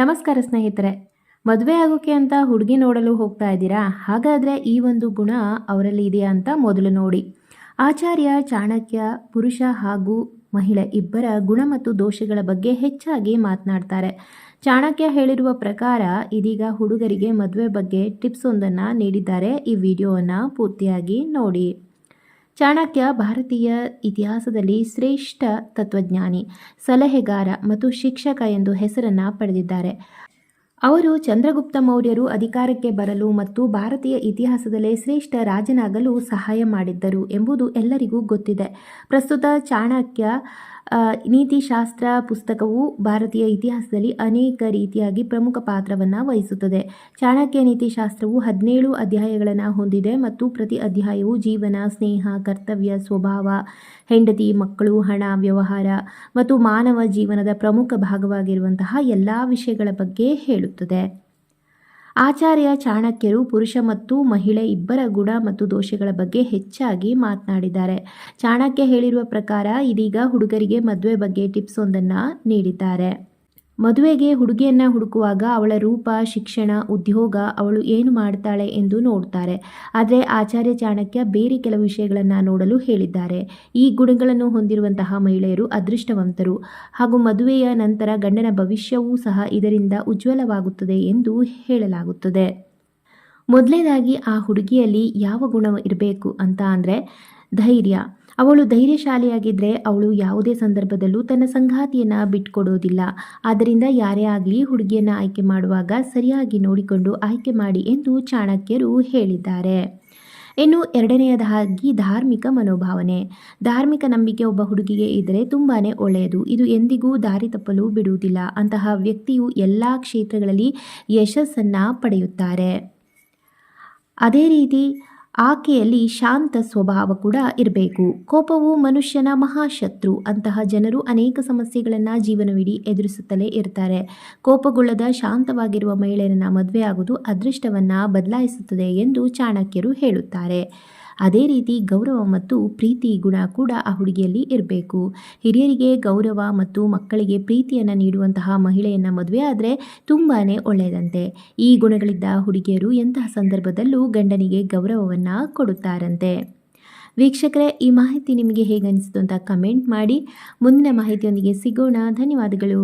ನಮಸ್ಕಾರ ಸ್ನೇಹಿತರೆ, ಮದುವೆ ಆಗೋಕೆ ಅಂತ ಹುಡುಗಿ ನೋಡಲು ಹೋಗ್ತಾ ಇದ್ದೀರಾ? ಹಾಗಾದರೆ ಈ ಒಂದು ಗುಣ ಅವರಲ್ಲಿ ಇದೆಯಾ ಅಂತ ಮೊದಲು ನೋಡಿ. ಆಚಾರ್ಯ, ಚಾಣಕ್ಯ, ಪುರುಷ ಹಾಗೂ ಮಹಿಳೆ ಇಬ್ಬರ ಗುಣ ಮತ್ತು ದೋಷಗಳ ಬಗ್ಗೆ ಹೆಚ್ಚಾಗಿ ಮಾತನಾಡ್ತಾರೆ. ಚಾಣಕ್ಯ ಹೇಳಿರುವ ಪ್ರಕಾರ ಇದೀಗ ಹುಡುಗರಿಗೆ ಮದುವೆ ಬಗ್ಗೆ ಟಿಪ್ಸ್ ಒಂದನ್ನು ನೀಡಿದ್ದಾರೆ. ಈ ವಿಡಿಯೋವನ್ನು ಪೂರ್ತಿಯಾಗಿ ನೋಡಿ. ಚಾಣಕ್ಯ ಭಾರತೀಯ ಇತಿಹಾಸದಲ್ಲಿ ಶ್ರೇಷ್ಠ ತತ್ವಜ್ಞಾನಿ, ಸಲಹೆಗಾರ ಮತ್ತು ಶಿಕ್ಷಕ ಎಂದು ಹೆಸರನ್ನು ಪಡೆದಿದ್ದಾರೆ. ಅವರು ಚಂದ್ರಗುಪ್ತ ಮೌರ್ಯರು ಅಧಿಕಾರಕ್ಕೆ ಬರಲು ಮತ್ತು ಭಾರತೀಯ ಇತಿಹಾಸದಲ್ಲೇ ಶ್ರೇಷ್ಠ ರಾಜನಾಗಲು ಸಹಾಯ ಮಾಡಿದ್ದರು ಎಂಬುದು ಎಲ್ಲರಿಗೂ ಗೊತ್ತಿದೆ. ಪ್ರಸ್ತುತ ಚಾಣಕ್ಯ ನೀತಿಶಾಸ್ತ್ರ ಪುಸ್ತಕವು ಭಾರತೀಯ ಇತಿಹಾಸದಲ್ಲಿ ಅನೇಕ ರೀತಿಯಾಗಿ ಪ್ರಮುಖ ಪಾತ್ರವನ್ನು ವಹಿಸುತ್ತದೆ. ಚಾಣಕ್ಯ ನೀತಿಶಾಸ್ತ್ರವು ಹದಿನೇಳು ಅಧ್ಯಾಯಗಳನ್ನು ಹೊಂದಿದೆ ಮತ್ತು ಪ್ರತಿ ಅಧ್ಯಾಯವು ಜೀವನ, ಸ್ನೇಹ, ಕರ್ತವ್ಯ, ಸ್ವಭಾವ, ಹೆಂಡತಿ, ಮಕ್ಕಳು, ಹಣ, ವ್ಯವಹಾರ ಮತ್ತು ಮಾನವ ಜೀವನದ ಪ್ರಮುಖ ಭಾಗವಾಗಿರುವಂತಹ ಎಲ್ಲ ವಿಷಯಗಳ ಬಗ್ಗೆ ಹೇಳುತ್ತದೆ. ಆಚಾರ್ಯ ಚಾಣಕ್ಯರು ಪುರುಷ ಮತ್ತು ಮಹಿಳೆ ಇಬ್ಬರ ಗುಣ ಮತ್ತು ದೋಷಗಳ ಬಗ್ಗೆ ಹೆಚ್ಚಾಗಿ ಮಾತನಾಡಿದ್ದಾರೆ. ಚಾಣಕ್ಯ ಹೇಳಿರುವ ಪ್ರಕಾರ ಇದೀಗ ಹುಡುಗರಿಗೆ ಮದುವೆ ಬಗ್ಗೆ ಟಿಪ್ಸ್ ಒಂದನ್ನು ನೀಡಿದ್ದಾರೆ. ಮದುವೆಗೆ ಹುಡುಗಿಯನ್ನ ಹುಡುಕುವಾಗ ಅವಳ ರೂಪ, ಶಿಕ್ಷಣ, ಉದ್ಯೋಗ ಅವಳು ಏನು ಮಾಡ್ತಾಳೆ ಎಂದು ನೋಡ್ತಾರೆ. ಆದರೆ ಆಚಾರ್ಯ ಚಾಣಕ್ಯ ಬೇರೆ ಕೆಲವು ವಿಷಯಗಳನ್ನು ನೋಡಲು ಹೇಳಿದ್ದಾರೆ. ಈ ಗುಣಗಳನ್ನು ಹೊಂದಿರುವಂತಹ ಮಹಿಳೆಯರು ಅದೃಷ್ಟವಂತರು. ಹಾಗೂ ಮದುವೆಯ ನಂತರ ಗಂಡನ ಭವಿಷ್ಯವೂ ಸಹ ಇದರಿಂದ ಉಜ್ವಲವಾಗುತ್ತದೆ ಎಂದು ಹೇಳಲಾಗುತ್ತದೆ. ಮೊದಲನೇದಾಗಿ ಆ ಹುಡುಗಿಯಲ್ಲಿ ಯಾವ ಗುಣ ಇರಬೇಕು ಅಂತ ಅಂದರೆ ಧೈರ್ಯ. ಅವಳು ಧೈರ್ಯಶಾಲಿಯಾಗಿದ್ದರೆ ಅವಳು ಯಾವುದೇ ಸಂದರ್ಭದಲ್ಲೂ ತನ್ನ ಸಂಗಾತಿಯನ್ನು ಬಿಟ್ಕೊಡೋದಿಲ್ಲ. ಆದ್ದರಿಂದ ಯಾರೇ ಆಗಲಿ ಹುಡುಗಿಯನ್ನು ಆಯ್ಕೆ ಮಾಡುವಾಗ ಸರಿಯಾಗಿ ನೋಡಿಕೊಂಡು ಆಯ್ಕೆ ಮಾಡಿ ಎಂದು ಚಾಣಕ್ಯರು ಹೇಳಿದ್ದಾರೆ. ಇನ್ನು ಎರಡನೆಯದಾಗಿ ಧಾರ್ಮಿಕ ಮನೋಭಾವನೆ. ಧಾರ್ಮಿಕ ನಂಬಿಕೆ ಒಬ್ಬ ಹುಡುಗಿಗೆ ಇದ್ದರೆ ತುಂಬಾ ಒಳ್ಳೆಯದು. ಇದು ಎಂದಿಗೂ ದಾರಿ ತಪ್ಪಲು ಬಿಡುವುದಿಲ್ಲ. ಅಂತಹ ವ್ಯಕ್ತಿಯು ಎಲ್ಲ ಕ್ಷೇತ್ರಗಳಲ್ಲಿ ಯಶಸ್ಸನ್ನು ಪಡೆಯುತ್ತಾರೆ. ಅದೇ ರೀತಿ ಆಕೆಯಲ್ಲಿ ಶಾಂತ ಸ್ವಭಾವ ಕೂಡ ಇರಬೇಕು. ಕೋಪವು ಮನುಷ್ಯನ ಮಹಾಶತ್ರು. ಅಂತಹ ಜನರು ಅನೇಕ ಸಮಸ್ಯೆಗಳನ್ನು ಜೀವನವಿಡೀ ಎದುರಿಸುತ್ತಲೇ ಇರ್ತಾರೆ. ಕೋಪಗೊಳ್ಳದ ಶಾಂತವಾಗಿರುವ ಮಹಿಳೆಯರನ್ನು ಮದುವೆಯಾಗುವುದು ಅದೃಷ್ಟವನ್ನು ಬದಲಾಯಿಸುತ್ತದೆ ಎಂದು ಚಾಣಕ್ಯರು ಹೇಳುತ್ತಾರೆ. ಅದೇ ರೀತಿ ಗೌರವ ಮತ್ತು ಪ್ರೀತಿ ಗುಣ ಕೂಡ ಆ ಹುಡುಗಿಯಲ್ಲಿ ಇರಬೇಕು. ಹಿರಿಯರಿಗೆ ಗೌರವ ಮತ್ತು ಮಕ್ಕಳಿಗೆ ಪ್ರೀತಿಯನ್ನು ನೀಡುವಂತಹ ಮಹಿಳೆಯನ್ನು ಮದುವೆ ಆದರೆ ತುಂಬಾ ಒಳ್ಳೆಯದಂತೆ. ಈ ಗುಣಗಳಿದ್ದ ಹುಡುಗಿಯರು ಎಂತಹ ಸಂದರ್ಭದಲ್ಲೂ ಗಂಡನಿಗೆ ಗೌರವವನ್ನು ಕೊಡುತ್ತಾರಂತೆ. ವೀಕ್ಷಕರೇ, ಈ ಮಾಹಿತಿ ನಿಮಗೆ ಹೇಗೆ ಅನಿಸಿತು ಅಂತ ಕಮೆಂಟ್ ಮಾಡಿ. ಮುಂದಿನ ಮಾಹಿತಿಯೊಂದಿಗೆ ಸಿಗೋಣ. ಧನ್ಯವಾದಗಳು.